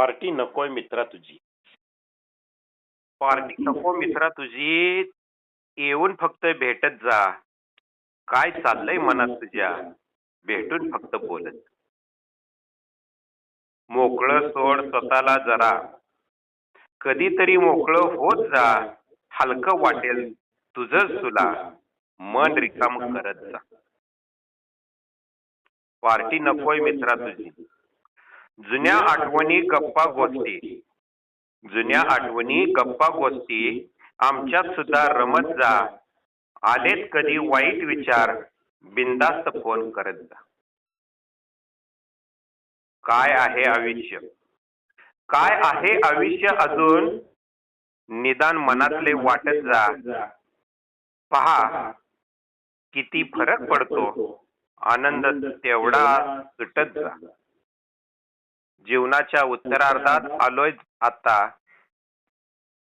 Party नकोय मित्रा तुझी. पार्टी नको मित्रा तुझी. येऊन फक्त भेटत जा. काय चाललंय मनात तुझ्या? भेटून फक्त बोलत. मोकळं सोड स्वतःला जरा. कधीतरी मोकळं होत जा. हलकं वाटेल तुझंच तुला मन रिकाम करत जा. पार्टी नकोय मित्रा तुझी. जुन्या आठवणी गप्पा गोष्टी. जुन्या आठवणी गप्पा गोष्टी. आमच्यात सुद्धा रमत जा. आलेत कधी वाईट विचार. बिंदास्त फोन करत जा. काय आहे आयुष्य? काय आहे आयुष्य अजून? निदान मनातले वाटत जा. पहा किती फरक पडतो. आनंद तेवढा सुटत जा. जीवनाच्या उत्तरार्धात आलोय आता.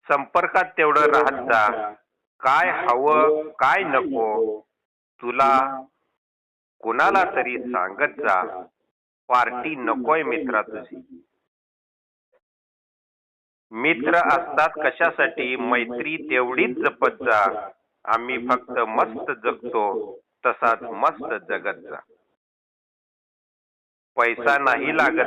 संपर्कात तेवढं राहत जा. काय हवं काय नको. तुला कुणाला तरी सांगत जा. पार्टी नकोय मित्रा तुझी. मित्र असतात कशासाठी? मैत्री तेवढीच जपत जा. आम्ही फक्त मस्त जगतो. तसाच मस्त जगत जा. पैसा नाही लागत